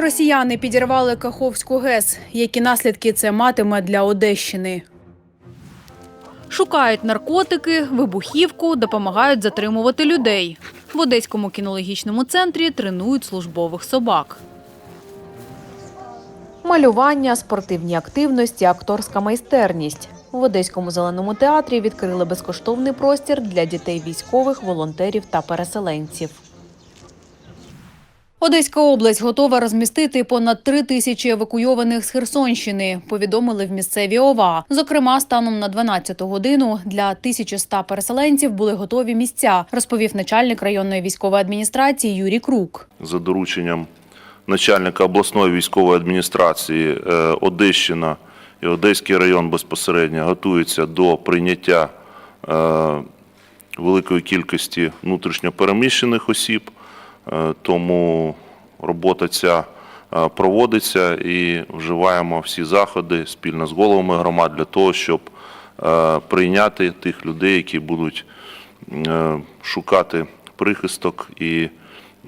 Росіяни підірвали Каховську ГЕС. Які наслідки це матиме для Одещини? Шукають наркотики, вибухівку, допомагають затримувати людей. В Одеському кінологічному центрі тренують службових собак. Малювання, спортивні активності, акторська майстерність. В Одеському зеленому театрі відкрили безкоштовний простір для дітей військових, волонтерів та переселенців. Одеська область готова розмістити понад три тисячі евакуйованих з Херсонщини. Повідомили в місцевій ОВА. Зокрема, станом на 12 годину для 1100 переселенців були готові місця, розповів начальник районної військової адміністрації Юрій Крук. за дорученням начальника обласної військової адміністрації е, Одещина і Одеський район безпосередньо готуються до прийняття е, великої кількості внутрішньопереміщених осіб, тому робота ця е, проводиться і вживаємо всі заходи спільно з головами громад для того, щоб е, прийняти тих людей, які будуть е, шукати прихисток і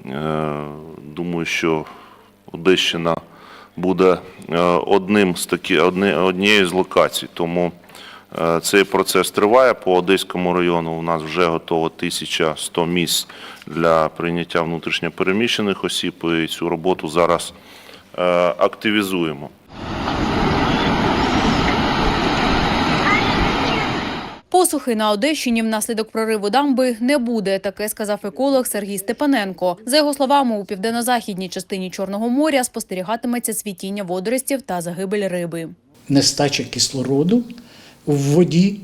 Е, Думаю, що Одещина буде е, одним з такі, однією з локацій. Тому е, цей процес триває. По Одеському району у нас вже готово 1100 місць для прийняття внутрішньопереміщених осіб. І цю роботу зараз е, активізуємо. Посухи на Одещині внаслідок прориву дамби не буде. Таке сказав еколог Сергій Степаненко. За його словами, у південно-західній частині Чорного моря спостерігатиметься цвітіння водоростів та загибель риби. нестача кислороду в воді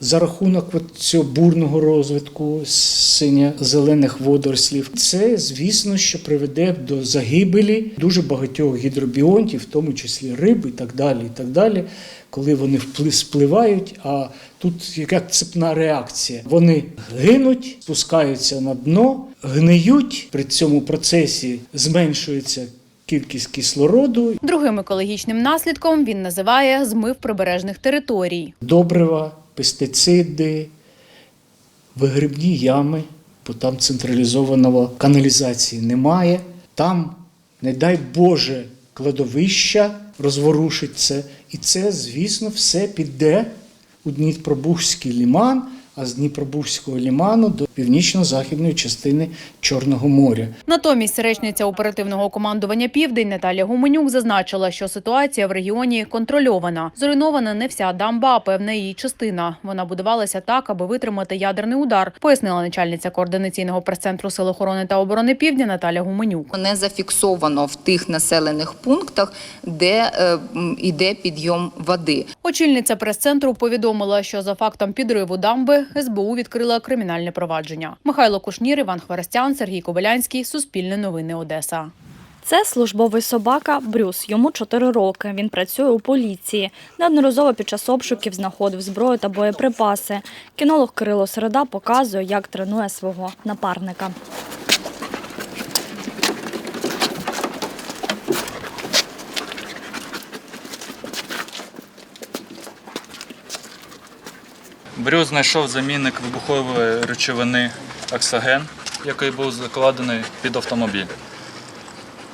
за рахунок цього бурного розвитку синьо-зелених водорослів. Це, звісно, що приведе до загибелі дуже багатьох гідробіонтів, в тому числі риб і так далі. і так далі. Коли вони спливають, а тут яка цепна реакція. Вони гинуть, спускаються на дно, гниють. При цьому процесі зменшується кількість кислороду, Другим екологічним наслідком він називає змив прибережних територій. добрива, пестициди, вигрібні ями, бо там централізованого каналізації немає. Там, не дай Боже, кладовища розворушить це. І це, звісно, все піде у Дніпробузький ліман, а з Дніпробузького ліману до північно-західної частини Чорного моря. Натомість речниця оперативного командування Південь Наталія Гуменюк зазначила, що ситуація в регіоні контрольована. Зруйнована не вся дамба, а певна її частина. Вона будувалася так, аби витримати ядерний удар, пояснила начальниця координаційного прес-центру Сил охорони та оборони Півдня Наталя Гуменюк. Не зафіксовано в тих населених пунктах, де е, м, іде підйом води. Очільниця прес-центру повідомила, що за фактом підриву дамби СБУ відкрила кримінальне провадження. Михайло Кушнір, Іван Хворостян, Сергій Кобилянський, Суспільне новини Одеса. Це службовий собака Брюс. Йому 4 роки. Він працює у поліції. Неодноразово під час обшуків знаходив зброю та боєприпаси. Кінолог Кирило Середа показує, як тренує свого напарника. Брюс знайшов замінник вибухової речовини оксаген, який був закладений під автомобіль.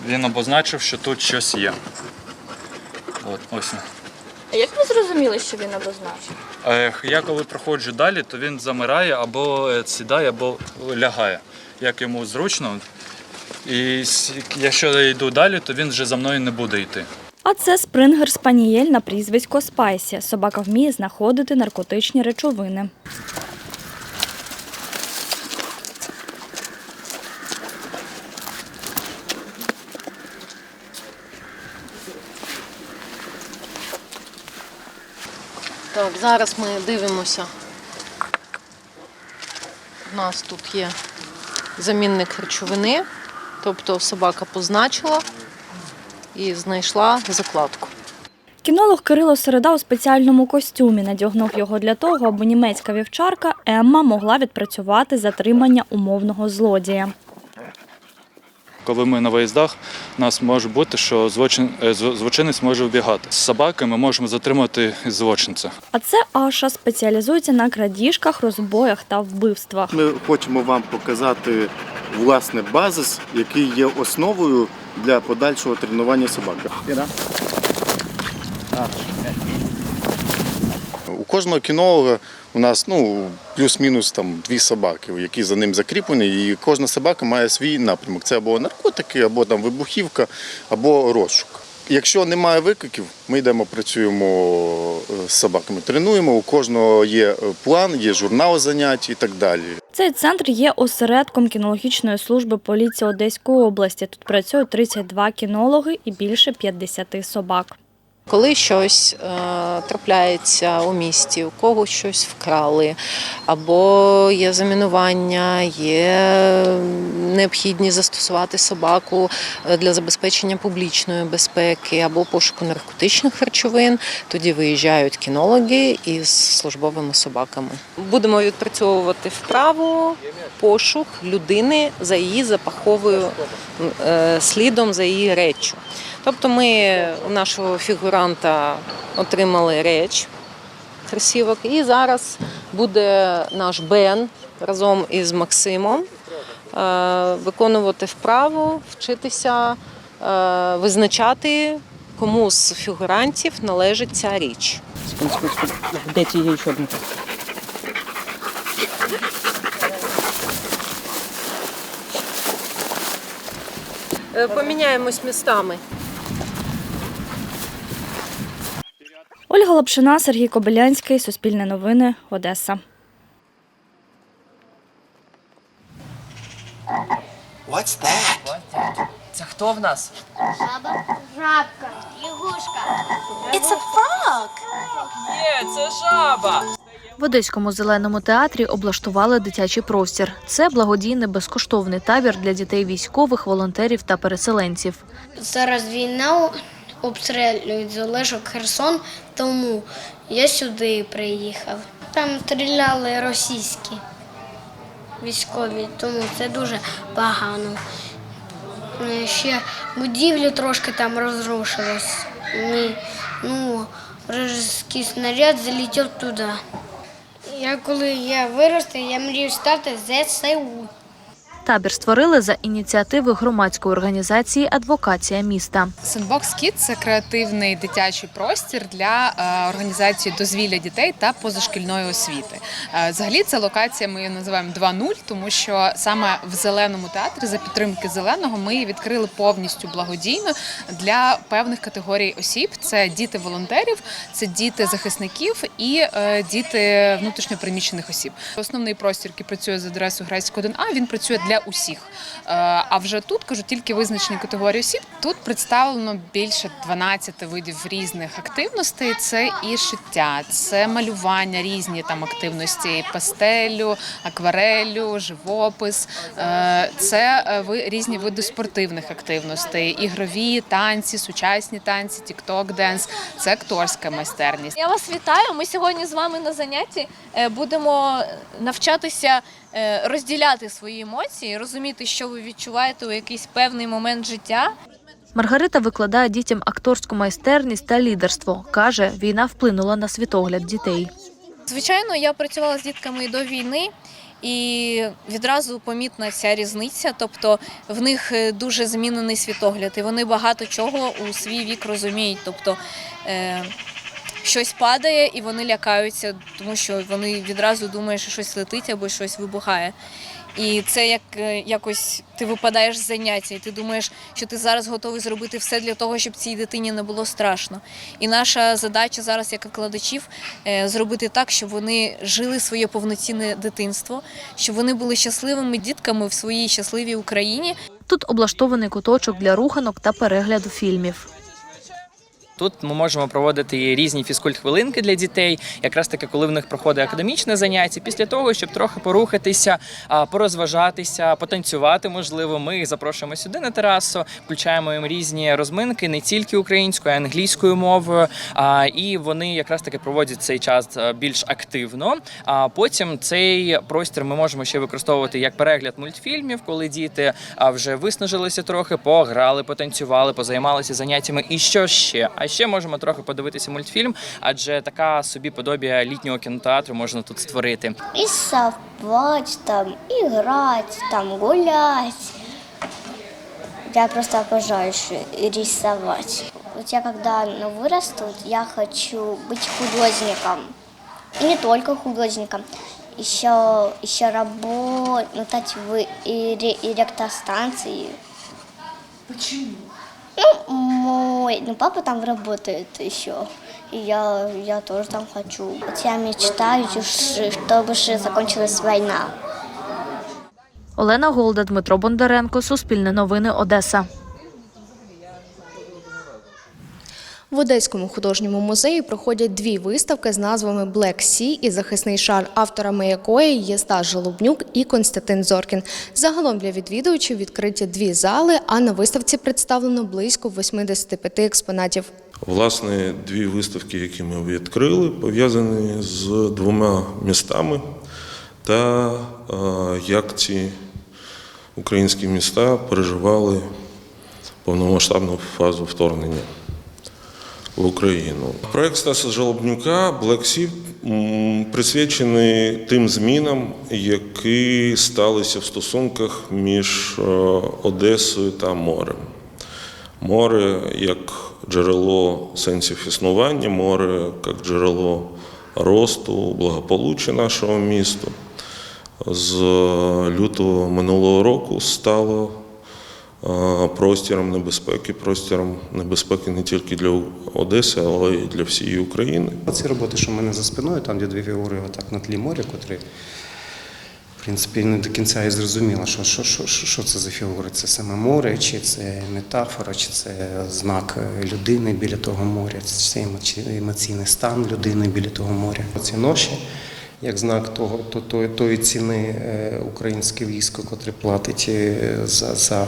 Він обозначив, що тут щось є. От, ось. А як ви зрозуміли, що він обозначив? Я коли проходжу далі, то він замирає або е, сідає, або лягає, як йому зручно. І якщо я йду далі, то він вже за мною не буде йти. А це спрингер спанієль на прізвисько Спайсі. Собака вміє знаходити наркотичні речовини. Так, зараз ми дивимося. У нас тут є замінник речовини, тобто собака позначила і знайшла закладку. Кінолог Кирило Середа у спеціальному костюмі надягнув його для того, аби німецька вівчарка Емма могла відпрацювати затримання умовного злодія. Коли ми на виїздах, у нас може бути, що злочин, е, злочинець може вбігати. З собаки ми можемо затримати злочинця. А це Аша спеціалізується на крадіжках, розбоях та вбивствах. Ми хочемо вам показати власне базис, який є основою для подальшого тренування собаки. У кожного кінолога у нас ну, плюс-мінус там дві собаки, які за ним закріплені, і кожна собака має свій напрямок. Це або наркотики, або там вибухівка, або розшук. Якщо немає викликів, ми йдемо, працюємо е, з собаками, тренуємо. У кожного є е, план, є журнал занять і так далі. Цей центр є осередком кінологічної служби поліції Одеської області. Тут працюють 32 кінологи і більше 50 собак. Коли щось е, трапляється у місті, у когось щось вкрали, або є замінування, є необхідність застосувати собаку е, для забезпечення публічної безпеки або пошуку наркотичних речовин, тоді виїжджають кінологи із службовими собаками. Будемо відпрацьовувати вправу, пошук людини за її запаховою е, слідом, за її реччю. Тобто ми у нашого фігуранта отримали реч кросівок, і зараз буде наш Бен разом із Максимом е, виконувати вправу, вчитися е, визначати, кому з фігурантів належить ця річ. Дайте я еще одну. Е, Поміняємось містами. Ольга Лапшина, Сергій Кобилянський, Суспільне новини, Одеса. What's that? Це хто в нас? Жаба, жабка, лягушка. It's a frog. Є, це жаба. В Одеському зеленому театрі облаштували дитячий простір. Це благодійний безкоштовний табір для дітей військових, волонтерів та переселенців. Зараз війна обстрілюють залишок Херсон, тому я сюди приїхав. Там стріляли російські військові, тому це дуже погано. Е, Ще будівлю трошки там розрушилось. Ні, Ну, російський снаряд залетів туди. Я коли я виросту, я мрію стати ЗСУ. Табір створили за ініціативи громадської організації Адвокація міста. Sandbox Kids – це креативний дитячий простір для е, організації дозвілля дітей та позашкільної освіти. Е, Взагалі, ця локація ми її називаємо 2.0, тому що саме в зеленому театрі за підтримки зеленого ми її відкрили повністю благодійно для певних категорій осіб: це діти волонтерів, це діти захисників і е, діти внутрішньопереміщених осіб. Основний простір, який працює за адресою Грецького 1А, він працює для усіх. Е, А вже тут кажу тільки визначені категорії осіб. Тут представлено більше 12 видів різних активностей. Це і шиття, це малювання, різні там активності, пастелю, акварелю, живопис. Е, Це е, різні види спортивних активностей, ігрові танці, сучасні танці, тікток денс. Це акторська майстерність. Я вас вітаю. Ми сьогодні з вами на занятті будемо навчатися розділяти свої емоції, розуміти, що ви відчуваєте у якийсь певний момент життя. Маргарита викладає дітям акторську майстерність та лідерство. каже, війна вплинула на світогляд дітей. Звичайно, я працювала з дітками і до війни. І відразу помітна ця різниця, тобто в них е, дуже змінений світогляд, і вони багато чого у свій вік розуміють. Тобто е, щось падає і вони лякаються, тому що вони відразу думають, що щось летить або щось вибухає. І це як е, якось ти випадаєш з заняття, і ти думаєш, що ти зараз готовий зробити все для того, щоб цій дитині не було страшно. І наша задача зараз, як викладачів, е, зробити так, щоб вони жили своє повноцінне дитинство, щоб вони були щасливими дітками в своїй щасливій Україні. Тут облаштований куточок для руханок та перегляду фільмів. Тут ми можемо проводити різні фізкульт-хвилинки для дітей, якраз таки, коли в них проходить академічне заняття. Після того, щоб трохи порухатися, порозважатися, потанцювати, можливо, ми їх запрошуємо сюди на терасу, включаємо їм різні розминки не тільки українською, а й англійською мовою. І вони якраз таки проводять цей час більш активно. А потім цей простір ми можемо ще використовувати як перегляд мультфільмів, коли діти вже виснажилися трохи, пограли, потанцювали, позаймалися заняттями. І що ще? А А ще можемо трохи подивитися мультфільм, адже така собі подобія літнього кінотеатру можна тут створити. Рисовать там, играть, там гулять. Я просто обожаю ещё рисовать. Вот я когда ну, вырасту, я хочу быть художником. И не только художником. Еще, еще работать в эре- электростанции. Почему? Ну, мой, ну папа там работает еще. И я, я тоже там хочу. Вот я мечтаю, чтобы же закончилась война. Олена Голда, Дмитро Бондаренко, Суспільне новини, Одеса. В Одеському художньому музеї проходять дві виставки з назвами Black Sea і захисний шар, авторами якої є Стас Жолобнюк і Константин Зоркін. Загалом для відвідувачів відкриті дві зали, а на виставці представлено близько 85 експонатів. Власне, дві виставки, які ми відкрили, пов'язані з двома містами та е, як ці українські міста переживали повномасштабну фазу вторгнення в Україну. Проект Стаса Жалобнюка Sea присвячений тим змінам, які сталися в стосунках між е, Одесою та морем. Море як джерело сенсів існування, море як джерело росту, благополуччя нашого міста. З лютого минулого року стало е, простіром небезпеки, простіром небезпеки не тільки для Одеси, але й для всієї України. Ці роботи, що в мене за спиною, там, де дві фігури отак на тлі моря, котрі, в принципі, не до кінця і зрозуміло, що, що, що, що це за фігури. Це саме море, чи це метафора, чи це знак людини біля того моря, чи це емоці- емоційний стан людини біля того моря. Ці ноші, як знак того, то, то, тої ціни е, українське військо, котре платить е, за, за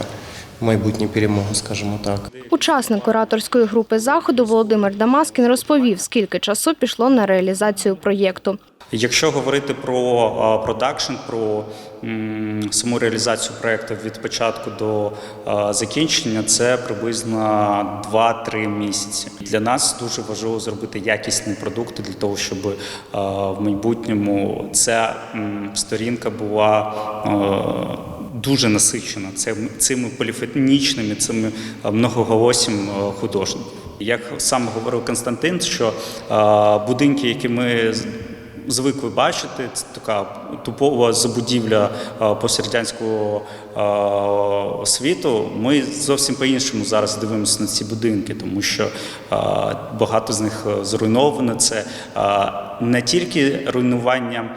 майбутню перемогу, скажімо так. Учасник кураторської групи заходу Володимир Дамаскін розповів, скільки часу пішло на реалізацію проєкту. Якщо говорити про продакшн, про саму реалізацію проєкту від початку до закінчення, це приблизно 2-3 місяці. Для нас дуже важливо зробити якісні продукти для того, щоб в майбутньому ця сторінка була. Дуже насичена цим- цими поліфонічними, цими а, многоголоссям художників. Як сам говорив Константин, що будинки, які ми звикли бачити. Це така тупова забудівля пострадянського світу. Ми зовсім по-іншому зараз дивимося на ці будинки, тому що багато з них е, зруйновано. Це не тільки руйнування.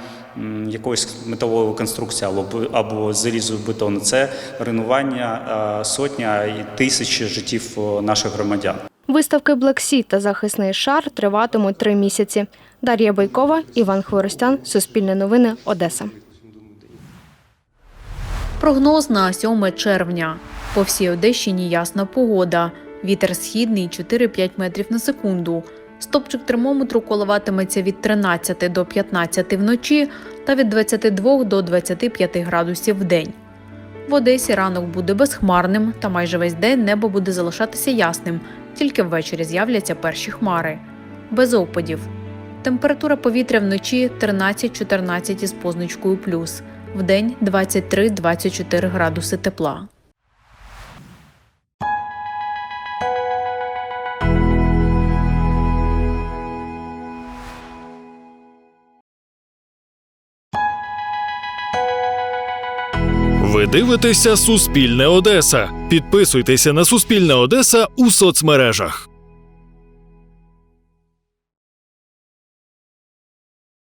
Якоїсь металової конструкції або або залізу бетону це руйнування а, сотня і тисячі життів е, наших громадян. Виставки Black Sea та захисний шар триватимуть три місяці. Дар'я Байкова, Іван Хворостян, Суспільне новини, Одеса. Прогноз на 7 червня. По всій Одещині ясна погода. Вітер східний 4-5 метрів на секунду. Стопчик термометру коливатиметься від 13 до 15 вночі та від 22 до 25 градусів в день. В Одесі ранок буде безхмарним, та майже весь день небо буде залишатися ясним, тільки ввечері з'являться перші хмари. Без опадів. Температура повітря вночі 13-14 із позначкою плюс, вдень 23-24 градуси тепла. Ви дивитеся Суспільне Одеса. Підписуйтеся на Суспільне Одеса у соцмережах.